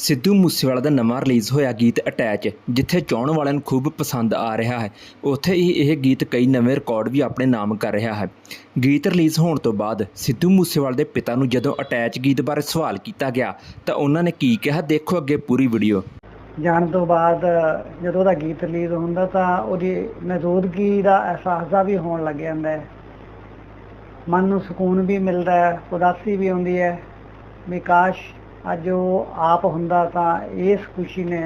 ਸਿੱਧੂ ਮੂਸੇਵਾਲਾ ਦਾ ਨਵਾਂ ਰਿਲੀਜ਼ ਹੋਇਆ ਗੀਤ ਅਟੈਚ ਜਿੱਥੇ ਚਾਹਣ ਵਾਲਿਆਂ ਨੂੰ ਖੂਬ ਪਸੰਦ ਆ ਰਿਹਾ ਹੈ। ਉੱਥੇ ਹੀ ਇਹ ਗੀਤ ਕਈ ਨਵੇਂ ਰਿਕਾਰਡ ਵੀ ਆਪਣੇ ਨਾਮ ਕਰ ਰਿਹਾ ਹੈ। ਗੀਤ ਰਿਲੀਜ਼ ਹੋਣ ਤੋਂ ਬਾਅਦ ਸਿੱਧੂ ਮੂਸੇਵਾਲੇ ਦੇ ਪਿਤਾ ਨੂੰ ਜਦੋਂ ਅਟੈਚ ਗੀਤ ਬਾਰੇ ਸਵਾਲ ਕੀਤਾ ਗਿਆ, ਤਾਂ ਉਹਨਾਂ ਨੇ ਕੀ ਕਿਹਾ, ਦੇਖੋ ਅੱਗੇ ਪੂਰੀ ਵੀਡੀਓ। ਜਾਣ ਤੋਂ ਬਾਅਦ ਜਦੋਂ ਉਹਦਾ ਗੀਤ ਰਿਲੀਜ਼ ਹੁੰਦਾ ਤਾਂ ਉਹਦੀ ਮੌਜੂਦਗੀ ਦਾ ਅਹਿਸਾਸ ਵੀ ਹੋਣ ਲੱਗ ਜਾਂਦਾ ਹੈ। ਮਨ ਨੂੰ ਸਕੂਨ ਵੀ ਮਿਲਦਾ ਹੈ, ਉਦਾਸੀ ਵੀ ਆਉਂਦੀ ਹੈ ਵਿਕਾਸ਼ ਅੱਜ ਉਹ ਆਪ ਹੁੰਦਾ ਤਾਂ ਇਸ ਖੁਸ਼ੀ ਨੇ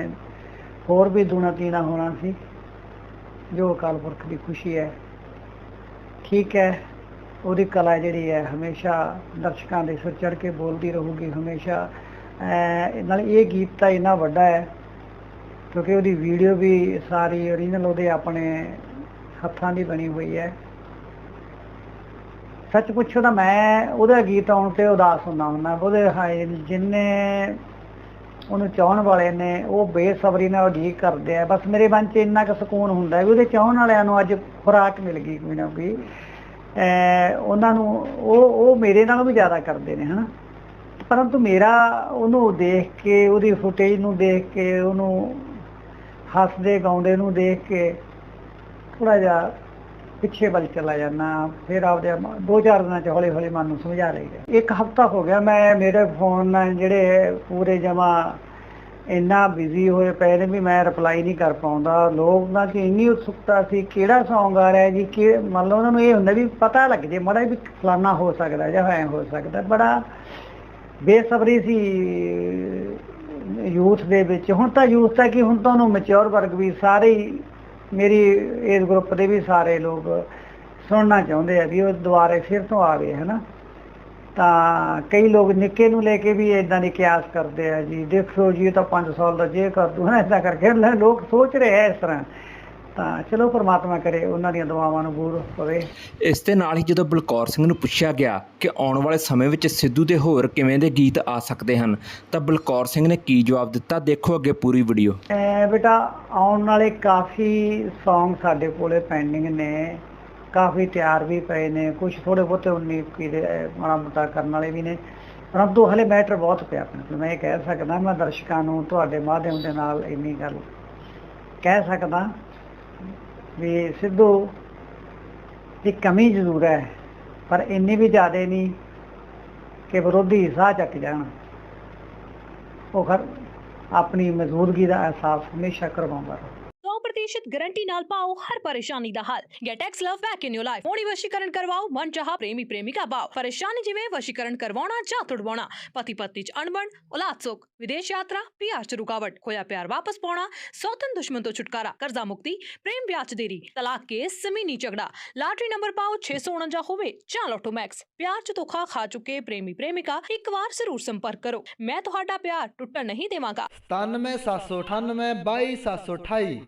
ਹੋਰ ਵੀ ਦੁਣਾ ਤੀਣਾ ਹੋਣਾ ਸੀ। ਜੋ ਅਕਾਲ ਪੁਰਖ ਦੀ ਖੁਸ਼ੀ ਹੈ, ਠੀਕ ਹੈ, ਉਹਦੀ ਕਲਾ ਜਿਹੜੀ ਹੈ ਹਮੇਸ਼ਾ ਦਰਸ਼ਕਾਂ ਦੇ ਸਿਰ ਚੜ ਕੇ ਬੋਲਦੀ ਰਹੂਗੀ, ਹਮੇਸ਼ਾ ਨਾਲ ਇਹ ਗੀਤ ਤਾਂ ਇੰਨਾ ਵੱਡਾ ਹੈ, ਕਿਉਂਕਿ ਉਹਦੀ ਵੀਡੀਓ ਵੀ ਸਾਰੀ ਓਰੀਜਨਲ ਉਹਦੇ ਆਪਣੇ ਹੱਥਾਂ ਦੀ ਬਣੀ ਹੋਈ ਹੈ। ਸੱਚ ਪੁੱਛੋ ਤਾਂ ਮੈਂ ਉਹਦਾ ਗੀਤ ਆਉਣ ਤੇ ਉਦਾਸ ਹੁੰਦਾ ਹੁੰਦਾ, ਉਹਦੇ ਹਾਏ ਜਿੰਨੇ ਉਹਨੂੰ ਚਾਹਣ ਵਾਲੇ ਨੇ, ਉਹ ਬੇਸਬਰੀ ਨਾਲ ਉਡੀਕ ਕਰਦੇ ਆ, ਬਸ ਮੇਰੇ ਮਨ 'ਚ ਇੰਨਾ ਕੁ ਸਕੂਨ ਹੁੰਦਾ ਵੀ ਉਹਦੇ ਚਾਹਣ ਵਾਲਿਆਂ ਨੂੰ ਅੱਜ ਖੁਰਾਕ ਮਿਲ ਗਈ ਕੋਈ ਨਾ ਕੋਈ। ਉਹਨਾਂ ਨੂੰ ਉਹ ਉਹ ਮੇਰੇ ਨਾਲੋਂ ਵੀ ਜ਼ਿਆਦਾ ਕਰਦੇ ਨੇ, ਹਨਾ। ਪਰੰਤੂ ਮੇਰਾ ਉਹਨੂੰ ਦੇਖ ਕੇ, ਉਹਦੀ ਫੁਟੇਜ ਨੂੰ ਦੇਖ ਕੇ, ਉਹਨੂੰ ਹੱਸਦੇ, ਗਾਉਂਦੇ ਨੂੰ ਦੇਖ ਕੇ ਥੋੜਾ ਜਿਹਾ ਪਿੱਛੇ ਵੱਲ ਚਲਾ ਜਾਂਦਾ, ਫਿਰ ਆਪਦੇ ਮ- ਦੋ ਚਾਰ ਦਿਨਾਂ ਚ ਹੌਲੀ ਹੌਲੀ ਮਨ ਨੂੰ ਸਮਝਾ ਲਈਦਾ ਇੱਕ ਹਫਤਾ ਹੋ ਗਿਆ, ਮੈਂ ਮੇਰੇ ਫੋਨ ਨਾਲ ਜਿਹੜੇ ਪੂਰੇ ਜਮਾ ਇੰਨਾ ਬਿਜ਼ੀ ਹੋਏ ਪਏ ਨੇ ਵੀ ਮੈਂ ਰਿਪਲਾਈ ਨਹੀਂ ਕਰ ਪਾਉਂਦਾ। ਲੋਕਾਂ 'ਚ ਇੰਨੀ ਉਤਸੁਕਤਾ ਸੀ, ਕਿਹੜਾ Song ਆ ਰਿਹਾ ਜੀ, ਕਿ ਮੰਨ ਲਓ ਉਹਨਾਂ ਨੂੰ ਇਹ ਹੁੰਦਾ ਵੀ ਪਤਾ ਲੱਗ ਜੇ, ਮੜਾ ਵੀ ਫਲਾਨਾ ਹੋ ਸਕਦਾ ਜਾਂ ਐ ਹੋ ਸਕਦਾ। ਬੜਾ ਬੇਸਬਰੀ ਸੀ ਯੂਥ ਦੇ ਵਿੱਚ। ਹੁਣ ਤਾਂ ਯੂਥ ਤਾਂ ਕੀ ਹੁਣ ਤਾਂ ਉਹਨੂੰ ਮੈਚੁਰ ਵਰਗ ਵੀ ਸਾਰੇ ਹੀ ਮੇਰੀ ਇਸ ਗਰੁੱਪ ਦੇ ਵੀ ਸਾਰੇ ਲੋਕ ਸੁਣਨਾ ਚਾਹੁੰਦੇ ਆ ਵੀ ਉਹ ਦੁਬਾਰੇ ਫਿਰ ਤੋਂ ਆਵੇ, ਹਨਾ? ਤਾਂ ਕਈ ਲੋਕ ਨਿੱਕੇ ਨੂੰ ਲੈ ਕੇ ਵੀ ਇਦਾਂ ਦੀ ਕਿਆਸ ਕਰਦੇ ਆ ਜੀ, ਦੇਖੋ ਜੀ, ਇਹ ਤਾਂ 5 ਸਾਲ ਦਾ ਜੇ ਕਰ ਦੂ ਨਾ ਇਦਾਂ ਕਰਕੇ ਲੋਕ ਸੋਚ ਰਹੇ ਐ ਇਸ ਤਰ੍ਹਾਂ। ਤਾਂ ਚਲੋ ਪ੍ਰਮਾਤਮਾ ਕਰੇ ਉਹਨਾਂ ਦੀਆਂ ਦੁਆਵਾਂ ਨੂੰ ਬੂਰ ਪਵੇ ਇਸ ਦੇ ਨਾਲ ਹੀ ਜਦੋਂ ਬਲਕੌਰ ਸਿੰਘ ਨੂੰ ਪੁੱਛਿਆ ਗਿਆ ਕਿ ਆਉਣ ਵਾਲੇ ਸਮੇਂ ਵਿੱਚ ਸਿੱਧੂ ਦੇ ਹੋਰ ਕਿਵੇਂ ਦੇ ਗੀਤ ਆ ਸਕਦੇ ਹਨ ਤਾਂ ਬਲਕੌਰ ਸਿੰਘ ਨੇ ਕੀ ਜਵਾਬ ਦਿੱਤਾ ਦੇਖੋ ਅੱਗੇ ਪੂਰੀ ਵੀਡੀਓ। ਐ ਬੇਟਾ ਆਉਣ ਵਾਲੇ ਕਾਫੀ Song ਸਾਡੇ ਕੋਲੇ ਪੈਂਡਿੰਗ ਨੇ ਕਾਫੀ ਤਿਆਰ ਵੀ ਪਏ ਨੇ ਕੁਝ ਥੋੜੇ ਬਹੁਤੇ 19 ਕੀ ਦੇ ਮਾੜਾ ਮੋਟਾ ਕਰਨ ਵਾਲੇ ਵੀ ਨੇ ਪਰੰਤੂ ਹਲੇ ਮੈਟਰ ਬਹੁਤ ਪਿਆ ਆਪਣੇ ਕੋਲ। ਮੈਂ ਇਹ ਕਹਿ ਸਕਦਾ ਮੈਂ ਦਰਸ਼ਕਾਂ ਨੂੰ ਤੁਹਾਡੇ ਮਾਧਿਅਮ ਦੇ ਨਾਲ ਇੰਨੀ ਗੱਲ ਕਹਿ ਸਕਦਾ ਵੀ ਸਿੱਧੂ ਦੀ ਕਮੀ ਜ਼ਰੂਰ ਹੈ, ਪਰ ਇੰਨੀ ਵੀ ਜ਼ਿਆਦਾ ਨਹੀਂ ਕਿ ਵਿਰੋਧੀ ਸਾਹ ਚੱਕ ਜਾਣ। ਉਹ ਖਰ ਆਪਣੀ ਮੌਜੂਦਗੀ ਦਾ ਅਹਿਸਾਸ ਹਮੇਸ਼ਾ ਕਰਵਾਉਂਦਾ ਰਹੇ। 100% ਗਾਰੰਟੀ ਨਾਲ ਪਾਓ ਹਰ ਪਰੇਸ਼ਾਨੀ ਦਾ ਹੱਲ get ex love back in your life ਹੋਣੀ ਵਸ਼ੀਕਰਨ ਕਰਵਾਓ ਮਨ ਚਾਹਾ ਪ੍ਰੇਮੀ ਪ੍ਰੇਮਿਕਾ ਪਾਓ ਪਰੇਸ਼ਾਨੀ ਜਿਵੇਂ ਵਸ਼ੀਕਰਨ ਕਰਵਾਉਣਾ ਜਾਂ ਤੁੜਵਾਉਣਾ ਪਤੀ ਪਤਨੀ ਚ ਅਣਬਣ ਔਲਾਦ ਸੁੱਖ ਵਿਦੇਸ਼ ਯਾਤਰਾ ਪਿਆਰ ਚ ਰੁਕਾਵਟ ਹੋਇਆ ਪਿਆਰ ਵਾਪਸ ਪਾਉਣਾ ਸੌਤਨ ਦੁਸ਼ਮਣ ਤੋਂ ਛੁਟਕਾਰਾ ਕਰਜ਼ਾ ਮੁਕਤੀ ਪ੍ਰੇਮ ਵਿਆਹ ਚ ਦੇਰੀ ਤਲਾਕ ਕੇਸ ਜ਼ਮੀਨੀ ਝਗੜਾ ਲਾਟਰੀ ਨੰਬਰ ਪਾਓ 649 ਹੋਵੇ ਜਾਂ ਲੋਟੋ ਮੈਕਸ ਪਿਆਰ ਚ ਧੋਖਾ ਖਾ ਚੁੱਕੇ ਪ੍ਰੇਮੀ ਪ੍ਰੇਮਿਕਾ ਇੱਕ ਵਾਰ ਜ਼ਰੂਰ ਸੰਪਰਕ ਕਰੋ ਮੈਂ ਤੁਹਾਡਾ ਪਿਆਰ ਟੁੱਟਣ ਨਹੀਂ ਦੇਵਾਂਗਾ 97 798 22 728